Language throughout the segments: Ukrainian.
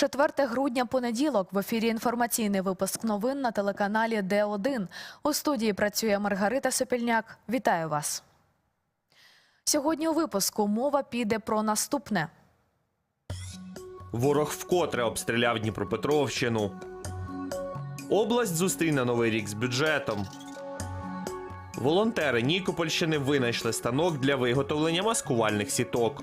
4 грудня понеділок в ефірі інформаційний випуск новин на телеканалі Д1. У студії працює Маргарита Сопільняк. Вітаю вас. Сьогодні у випуску мова піде про наступне. Ворог вкотре обстріляв Дніпропетровщину. Область зустріне новий рік з бюджетом. Волонтери Нікопольщини винайшли станок для виготовлення маскувальних сіток.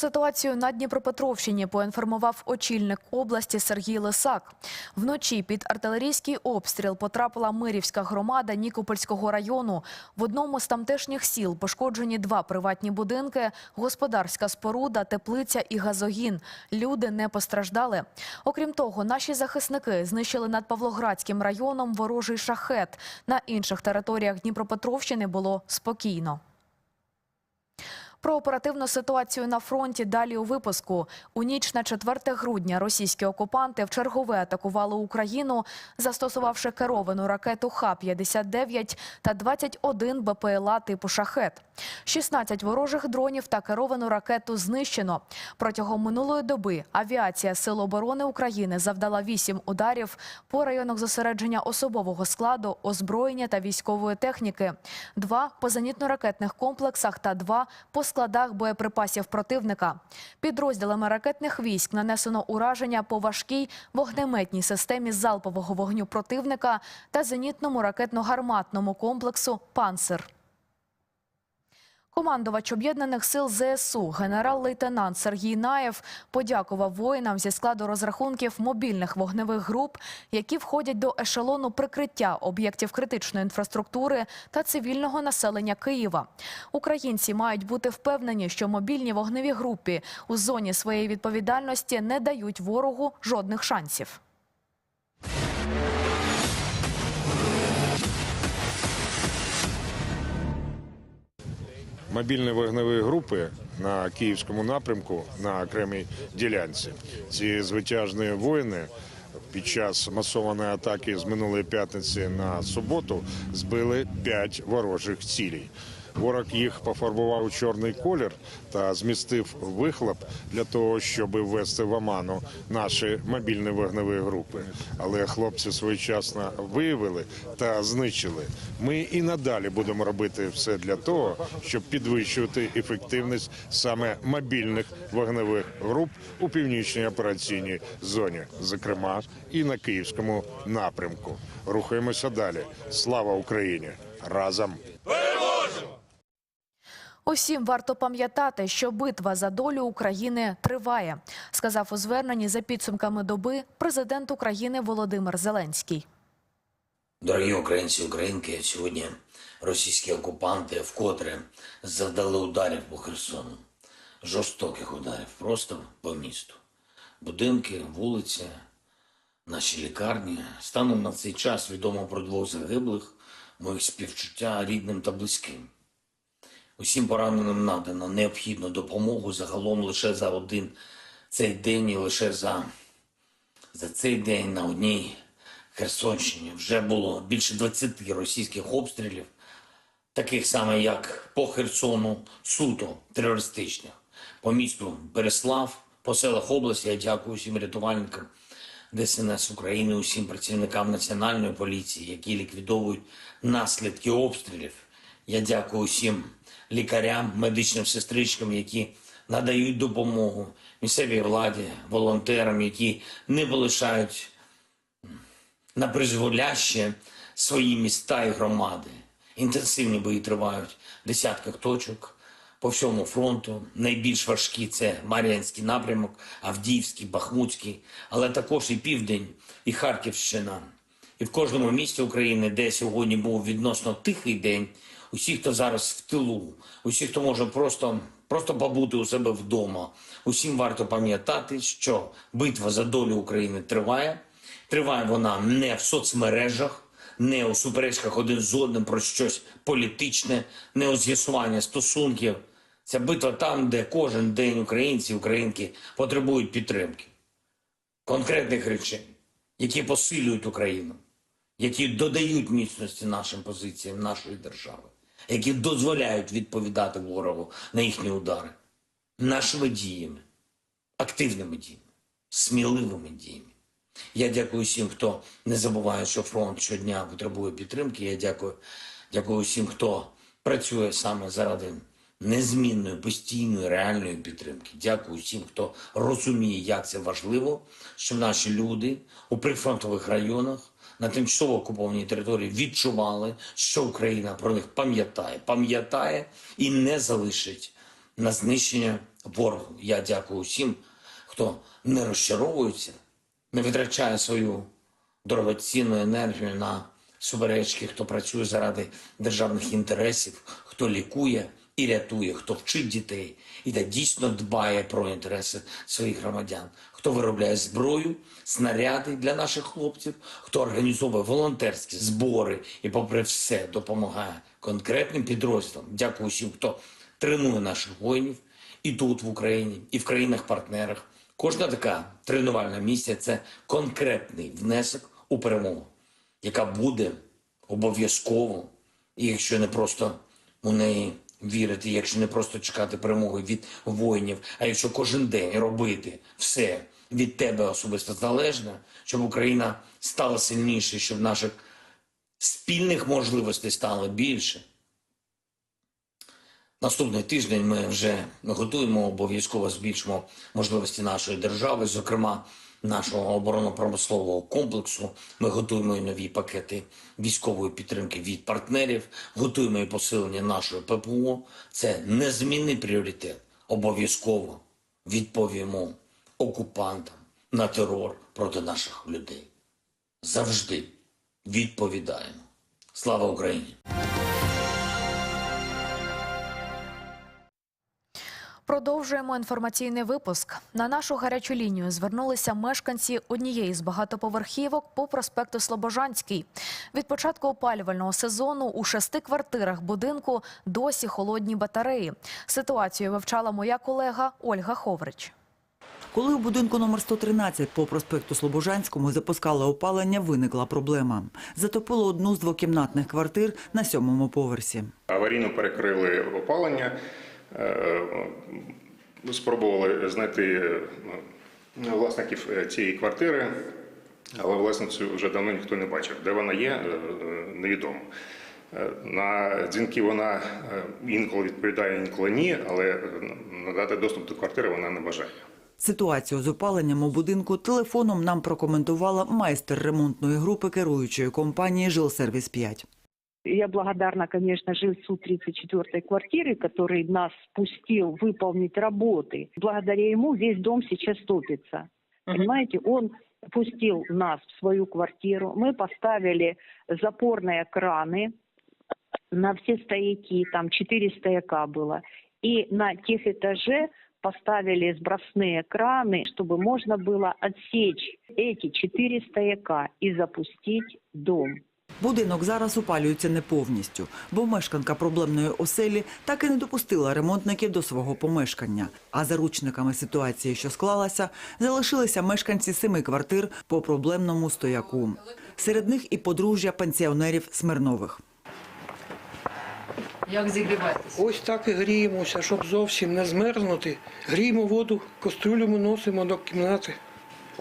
Ситуацію на Дніпропетровщині поінформував очільник області Сергій Лисак. Вночі під артилерійський обстріл потрапила Мирівська громада Нікопольського району. В одному з тамтешніх сіл пошкоджені два приватні будинки, господарська споруда, теплиця і газогін. Люди не постраждали. Окрім того, наші захисники знищили над Павлоградським районом ворожий шахет. На інших територіях Дніпропетровщини було спокійно. Про оперативну ситуацію на фронті далі у випуску. У ніч на 4 грудня російські окупанти вчергове атакували Україну, застосувавши керовану ракету Х-59 та 21 БПЛА типу «Шахет». 16 ворожих дронів та керовану ракету знищено. Протягом минулої доби авіація Сил оборони України завдала 8 ударів по районах зосередження особового складу, озброєння та військової техніки, два по зенітно-ракетних комплексах та два по складах боєприпасів противника. Підрозділами ракетних військ нанесено ураження по важкій вогнеметній системі залпового вогню противника та зенітному ракетно-гарматному комплексу «Панцир». Командувач об'єднаних сил ЗСУ генерал-лейтенант Сергій Наєв подякував воїнам зі складу розрахунків мобільних вогневих груп, які входять до ешелону прикриття об'єктів критичної інфраструктури та цивільного населення Києва. Українці мають бути впевнені, що мобільні вогневі групи у зоні своєї відповідальності не дають ворогу жодних шансів. Мобільні вогневі групи на київському напрямку на окремій ділянці. Ці звитяжні воїни під час масованої атаки з минулої п'ятниці на суботу збили п'ять ворожих цілей. Ворог їх пофарбував у чорний колір та змістив вихлоп для того, щоб ввести в оману наші мобільні вогневі групи. Але хлопці своєчасно виявили та знищили. Ми і надалі будемо робити все для того, щоб підвищувати ефективність саме мобільних вогневих груп у північній операційній зоні, зокрема і на київському напрямку. Рухаємося далі. Слава Україні! Разом! Усім варто пам'ятати, що битва за долю України триває, сказав у зверненні за підсумками доби президент України Володимир Зеленський. Дорогі українці українки, сьогодні російські окупанти вкотре завдали ударів по Херсону. Жорстоких ударів просто по місту. Будинки, вулиці, наші лікарні. Станом на цей час відомо про двох загиблих, моїх співчуття рідним та близьким. Усім пораненим надано необхідну допомогу загалом лише за один цей день і лише за, за цей день на одній Херсонщині вже було більше 20 російських обстрілів, таких саме як по Херсону, суто терористичних. По місту Береслав, по селах області я дякую всім рятувальникам ДСНС України, усім працівникам Національної поліції, які ліквідовують наслідки обстрілів. Я дякую усім лікарям, медичним сестричкам, які надають допомогу місцевій владі, волонтерам, які не полишають на призволяще свої міста і громади. Інтенсивні бої тривають в десятках точок по всьому фронту. Найбільш важкі це Мар'янський напрямок, Авдіївський, Бахмутський, але також і Південь, і Харківщина. І в кожному місті України, де сьогодні був відносно тихий день, усі, хто зараз в тилу, усі, хто може просто, просто побути у себе вдома, усім варто пам'ятати, що битва за долю України триває. Триває вона не в соцмережах, не у суперечках один з одним про щось політичне, не у з'ясування стосунків. Ця битва там, де кожен день українці українки потребують підтримки, конкретних речей, які посилюють Україну, які додають міцності нашим позиціям нашої держави, які дозволяють відповідати ворогу на їхні удари нашими діями, активними діями, сміливими діями. Я дякую всім, хто не забуває, що фронт щодня потребує підтримки. Я дякую, дякую всім, хто працює саме заради незмінної, постійної, реальної підтримки. Дякую всім, хто розуміє, як це важливо, що наші люди у прифронтових районах на тимчасово окупованій території відчували, що Україна про них пам'ятає, пам'ятає і не залишить на знищення ворогу. Я дякую всім, хто не розчаровується, не витрачає свою дорогоцінну енергію на суперечки, хто працює заради державних інтересів, хто лікує і рятує, хто вчить дітей і та дійсно дбає про інтереси своїх громадян, хто виробляє зброю, снаряди для наших хлопців, хто організовує волонтерські збори і, попри все, допомагає конкретним підрозділам. Дякую всім, хто тренує наших воїнів і тут, в Україні, і в країнах-партнерах. Кожна така тренувальна місія це конкретний внесок у перемогу, яка буде обов'язково, і якщо не просто у неї вірити, якщо не просто чекати перемоги від воїнів, а якщо кожен день робити все від тебе особисто залежне, щоб Україна стала сильніше, щоб наших спільних можливостей стало більше. Наступний тиждень ми вже готуємо, обов'язково збільшимо можливості нашої держави, зокрема нашого оборонно-промислового комплексу. Ми готуємо і нові пакети військової підтримки від партнерів, готуємо і посилення нашої ППО. Це незмінний пріоритет. Обов'язково відповімо окупантам на терор проти наших людей. Завжди відповідаємо. Слава Україні! Продовжуємо інформаційний випуск. На нашу гарячу лінію звернулися мешканці однієї з багатоповерхівок по проспекту Слобожанський. Від початку опалювального сезону у шести квартирах будинку досі холодні батареї. Ситуацію вивчала моя колега Ольга Ховрич. Коли у будинку номер 113 по проспекту Слобожанському запускали опалення, виникла проблема. Затопило одну з двокімнатних квартир на сьомому поверсі. Аварійно перекрили опалення, спробували знайти е, власників е, цієї квартири, але власницю вже давно ніхто не бачив. Де вона є, е, невідомо. Е, На дзвінки вона е, інколи відповідає, інколи ні, але е, надати доступ до квартири вона не бажає. Ситуацію з опаленням у будинку телефоном нам прокоментувала майстер ремонтної групи керуючої компанії «Жилсервіс 5». Я благодарна, конечно, жильцу 34-й квартиры, который нас пустил выполнить работы. Благодаря ему весь дом сейчас топится. Понимаете, он пустил нас в свою квартиру. Мы поставили запорные краны на все стояки, там 4 стояка было. И на тех этаже поставили сбросные краны, чтобы можно было отсечь эти 4 стояка и запустить дом. Будинок зараз опалюється не повністю, бо мешканка проблемної оселі так і не допустила ремонтників до свого помешкання. А заручниками ситуації, що склалася, залишилися мешканці семи квартир по проблемному стояку. Серед них і подружжя пенсіонерів Смирнових. Як зігріваєтесь? Ось так і гріємося, щоб зовсім не змерзнути. Гріємо воду, кастрюлю ми носимо до кімнати,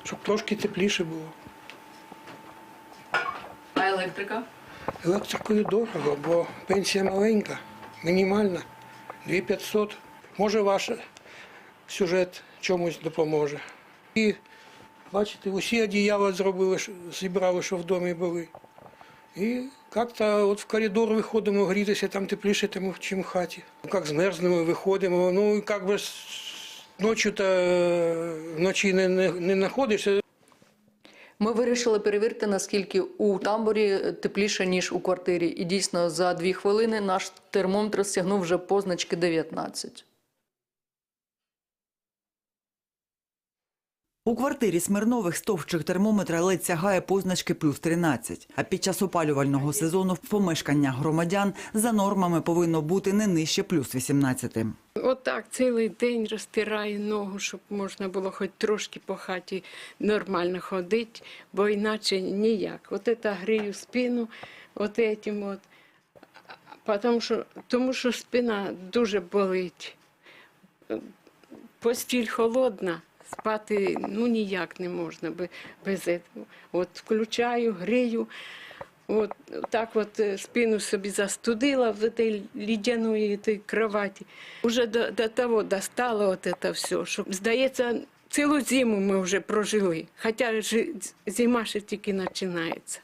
щоб трошки тепліше було. Електрика? Електрикою дорого, бо пенсія маленька, мінімальна, 2500. Може ваш сюжет чомусь допоможе. І бачите, усі одіяла зробили, зібрали, що в домі були. І як-то от в коридор виходимо грітися, там тепліше, тому чим в хаті. Як змерзнемо, виходимо. Ну, як би ночі-то е, вночі не, не, не знаходишся, Ми вирішили перевірити, наскільки у тамбурі тепліше, ніж у квартирі. І дійсно за дві хвилини наш термометр стягнув вже позначки 19. У квартирі Смирнових стовпчик термометра ледь сягає позначки плюс 13. А під час опалювального сезону в помешканнях громадян за нормами повинно бути не нижче плюс 18. Отак цілий день розтираю ногу, щоб можна було хоч трошки по хаті нормально ходити, бо іначе ніяк. От це грію спину, от этим от. Тому що, тому що спина дуже болить. Постіль холодна, спати ну ніяк не можна без, без цього. От включаю, грію. От так от е, спину собі застудила в этой ледяної этой кроваті. Уже до, до того достало от это все, що, здається, цілу зиму ми вже прожили. Хоча жи- зима ще тільки починається.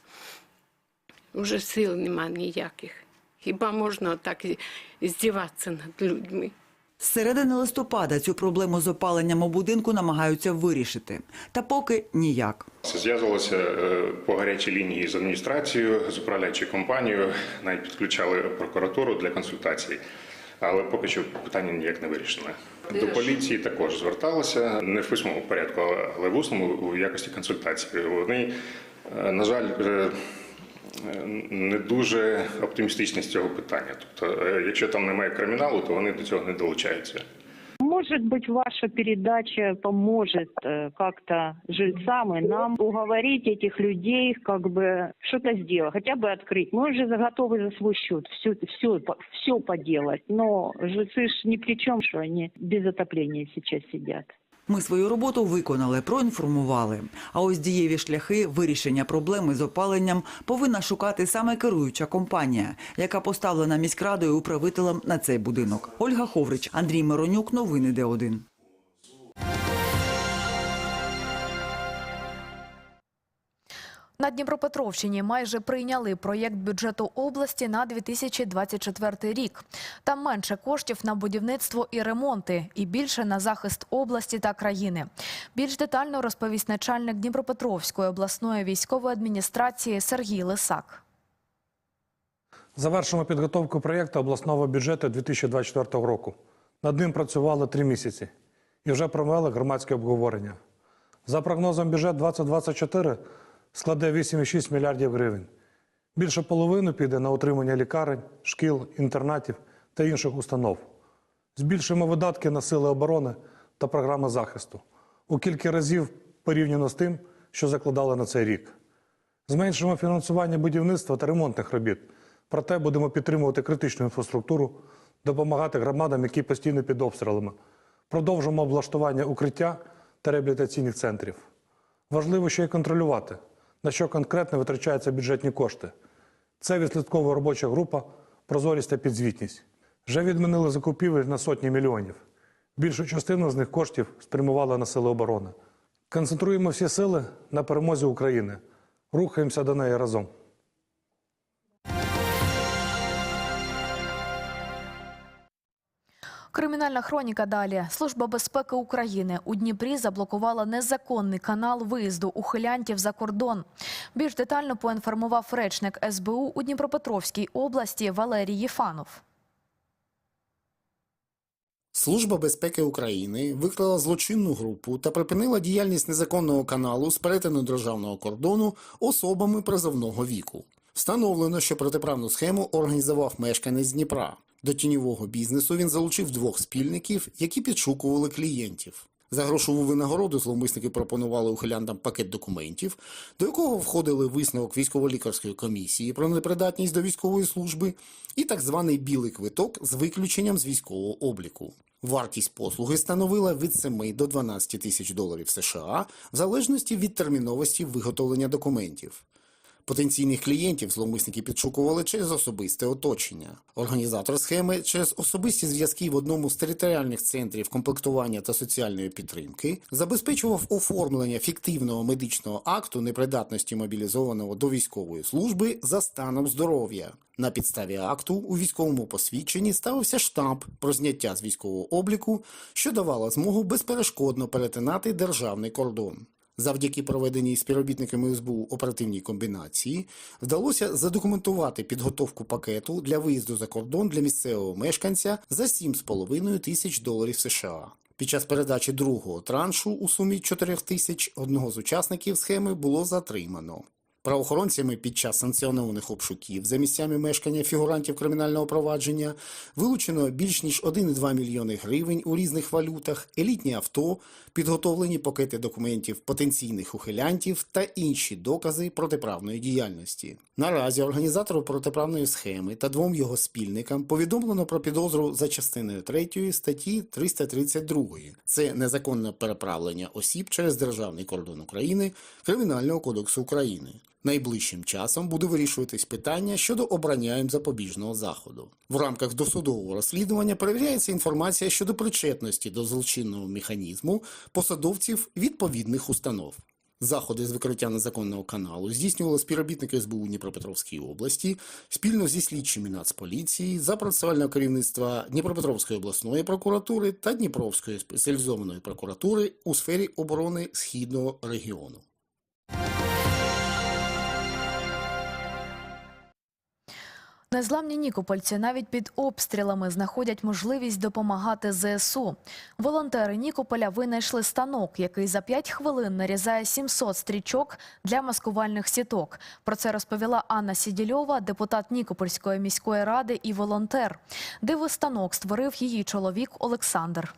Уже сил нема ніяких. Хіба можна так і- здіватися над людьми? З середини листопада цю проблему з опаленням у будинку намагаються вирішити. Та поки ніяк. Зв'язувалися е, по гарячій лінії з адміністрацією, з управляючою компанією, навіть підключали прокуратуру для консультацій. Але поки що питання ніяк не вирішене. До поліції також зверталися не в письмовому порядку, але в усному у якості консультації. Вони, е, на жаль, е, не дуже оптимістичні з цього питання. Тобто, е, якщо там немає криміналу, то вони до цього не долучаються. Может быть, ваша передача поможет э, как-то жильцам и нам уговорить этих людей, как бы что-то сделать, хотя бы открыть. Мы уже за- готовы за свой счет все, все, все поделать, но жильцы ж ни при чем, что они без отопления сейчас сидят. Ми свою роботу виконали, проінформували. А ось дієві шляхи вирішення проблеми з опаленням повинна шукати саме керуюча компанія, яка поставлена міськрадою управителем на цей будинок. Ольга Ховрич, Андрій Миронюк, новини Д1. На Дніпропетровщині майже прийняли проєкт бюджету області на 2024 рік. Там менше коштів на будівництво і ремонти, і більше на захист області та країни. Більш детально розповість начальник Дніпропетровської обласної військової адміністрації Сергій Лисак. Завершимо підготовку проєкту обласного бюджету 2024 року. Над ним працювали три місяці і вже провели громадське обговорення. За прогнозом бюджет 2024 складе 8,6 мільярдів гривень. Більше половини піде на утримання лікарень, шкіл, інтернатів та інших установ. Збільшимо видатки на сили оборони та програми захисту у кілька разів порівняно з тим, що закладали на цей рік. Зменшимо фінансування будівництва та ремонтних робіт. Проте будемо підтримувати критичну інфраструктуру, допомагати громадам, які постійно під обстрілами. Продовжимо облаштування укриття та реабілітаційних центрів. Важливо ще й контролювати, на що конкретно витрачаються бюджетні кошти. Це відслідкова робоча група, прозорість та підзвітність. Вже відмінили закупівель на сотні мільйонів. Більшу частину з них коштів спрямували на сили оборони. Концентруємо всі сили на перемозі України. Рухаємося до неї разом. Кримінальна хроніка далі. Служба безпеки України у Дніпрі заблокувала незаконний канал виїзду ухилянтів за кордон. Більш детально поінформував речник СБУ у Дніпропетровській області Валерій Єфанов. Служба безпеки України викрила злочинну групу та припинила діяльність незаконного каналу з перетину державного кордону особами призовного віку. Встановлено, що протиправну схему організував мешканець Дніпра. До тіньового бізнесу він залучив двох спільників, які підшукували клієнтів. За грошову винагороду зловмисники пропонували ухилянтам пакет документів, до якого входили висновок військово-лікарської комісії про непридатність до військової служби і так званий білий квиток з виключенням з військового обліку. Вартість послуги становила від 7 до 12 тисяч доларів США в залежності від терміновості виготовлення документів. Потенційних клієнтів зловмисники підшукували через особисте оточення. Організатор схеми через особисті зв'язки в одному з територіальних центрів комплектування та соціальної підтримки забезпечував оформлення фіктивного медичного акту непридатності мобілізованого до військової служби за станом здоров'я. На підставі акту у військовому посвідченні ставився штамп про зняття з військового обліку, що давало змогу безперешкодно перетинати державний кордон. Завдяки проведеній співробітниками СБУ оперативній комбінації вдалося задокументувати підготовку пакету для виїзду за кордон для місцевого мешканця за 7,5 тисяч доларів США. Під час передачі другого траншу у сумі 4 тисяч одного з учасників схеми було затримано. Правоохоронцями під час санкціонованих обшуків за місцями мешкання фігурантів кримінального провадження вилучено більш ніж 1,2 мільйони гривень у різних валютах, елітні авто, підготовлені пакети документів потенційних ухилянтів та інші докази протиправної діяльності. Наразі організатору протиправної схеми та двом його спільникам повідомлено про підозру за частиною 3 статті 332. Це незаконне переправлення осіб через державний кордон України Кримінального кодексу України. Найближчим часом буде вирішуватись питання щодо обрання їм запобіжного заходу. В рамках досудового розслідування перевіряється інформація щодо причетності до злочинного механізму посадовців відповідних установ. Заходи з викриття незаконного каналу здійснювали співробітники СБУ Дніпропетровської області спільно зі слідчими Нацполіції за процесуального керівництва Дніпропетровської обласної прокуратури та Дніпровської спеціалізованої прокуратури у сфері оборони східного регіону. Незламні нікопольці навіть під обстрілами знаходять можливість допомагати ЗСУ. Волонтери Нікополя винайшли станок, який за 5 хвилин нарізає 700 стрічок для маскувальних сіток. Про це розповіла Анна Сідільова, депутат Нікопольської міської ради і волонтер. Дивостанок створив її чоловік Олександр.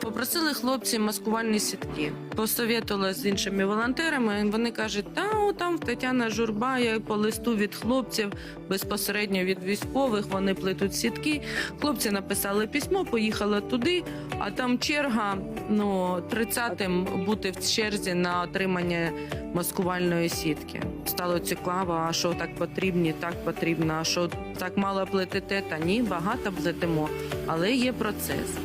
Попросили хлопці маскувальні сітки. Посовітувала з іншими волонтерами. Вони кажуть, та там Тетяна Журба, я по листу від хлопців, безпосередньо від військових. Вони плетуть сітки. Хлопці написали письмо, поїхали туди, а там черга ну 30-м бути в черзі на отримання маскувальної сітки. Стало цікаво, а що так потрібні, так потрібно, а що так мало плетете, та ні, багато плетемо, але є процес.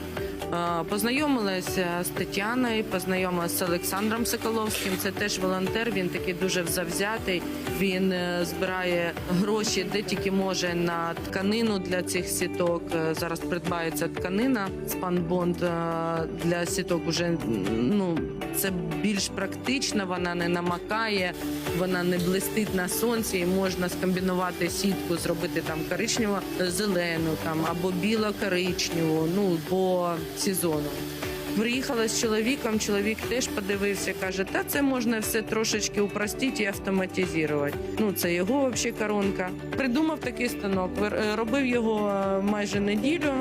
Познайомилася з Тетяною, познайомилася з Олександром Соколовським. Це теж волонтер. Він такий дуже завзятий. Він е, збирає гроші, де тільки може на тканину для цих сіток. Е, Зараз придбається тканина спанбонд е, для сіток. Уже ну це більш практично. Вона не намакає, вона не блистить на сонці. і Можна скомбінувати сітку, зробити там коричнево-зелену, там або біло-коричневу. Ну по сезону. Приїхала з чоловіком, чоловік теж подивився, каже, та це можна все трошечки упростити і автоматизувати. Ну, це його взагалі коронка. Придумав такий станок, е, робив його е, майже неділю.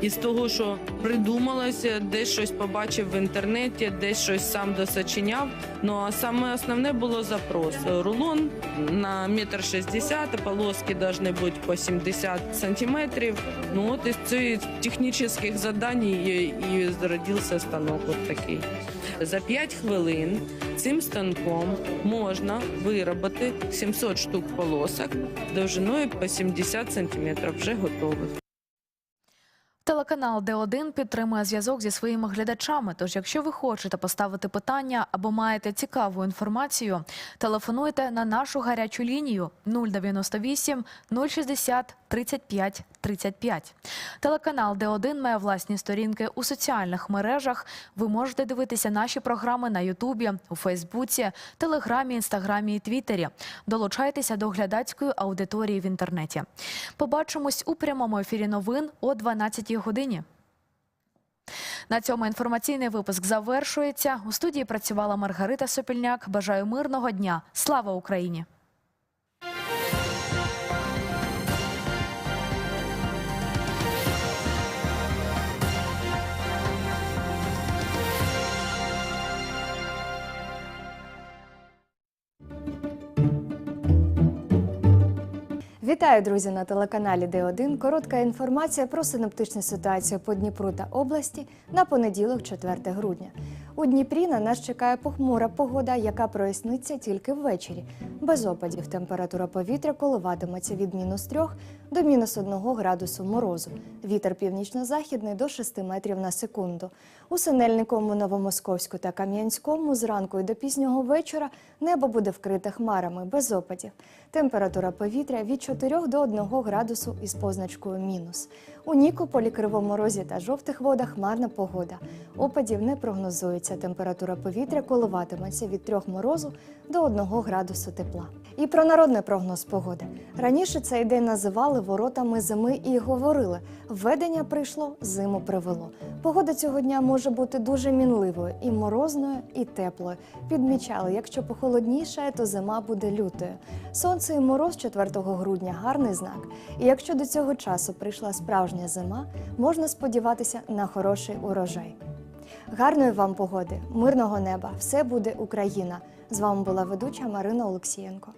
І з того, що придумалося, десь щось побачив в інтернеті, десь щось сам досочиняв. Ну а саме основне було запрос. Рулон на метр шістдесят, полоски повинні бути по 70 сантиметрів. Ну от із цих технічних завдань і, і станок от такий. За 5 хвилин цим станком можна виробити 700 штук полосок довжиною по 70 сантиметрів, вже готових. Телеканал Д1 підтримує зв'язок зі своїми глядачами. Тож, якщо ви хочете поставити питання або маєте цікаву інформацію, телефонуйте на нашу гарячу лінію 098 060 35 35. Телеканал Д1 має власні сторінки у соціальних мережах. Ви можете дивитися наші програми на Ютубі, у Фейсбуці, Телеграмі, Інстаграмі і Твіттері. Долучайтеся до глядацької аудиторії в інтернеті. Побачимось у прямому ефірі новин о 12 годині. На цьому інформаційний випуск завершується. У студії працювала Маргарита Сопільняк. Бажаю мирного дня. Слава Україні! Вітаю, друзі, на телеканалі Д1. Коротка інформація про синоптичну ситуацію по Дніпру та області на понеділок, 4 грудня. У Дніпрі на нас чекає похмура погода, яка проясниться тільки ввечері. Без опадів температура повітря коливатиметься від мінус 3 до мінус 1 градусу морозу. Вітер північно-західний до 6 метрів на секунду. У Синельниковому, Новомосковську та Кам'янському зранку і до пізнього вечора небо буде вкрите хмарами без опадів. Температура повітря від 4 до 1 градусу із позначкою мінус. У Нікополі, Кривому Розі та жовтих водах хмарна погода. Опадів не прогнозується. Температура повітря коливатиметься від 3 морозу до 1 градусу тепла. І про народний прогноз погоди. Раніше цей день називали воротами зими і говорили: введення прийшло, зиму привело. Погода цього дня може бути дуже мінливою, і морозною, і теплою. Підмічали, якщо похолодніше, то зима буде лютою. Сонце і мороз 4 грудня гарний знак. І якщо до цього часу прийшла справжня зима, можна сподіватися на хороший урожай. Гарної вам погоди, мирного неба! Все буде Україна! З вами була ведуча Марина Олексієнко.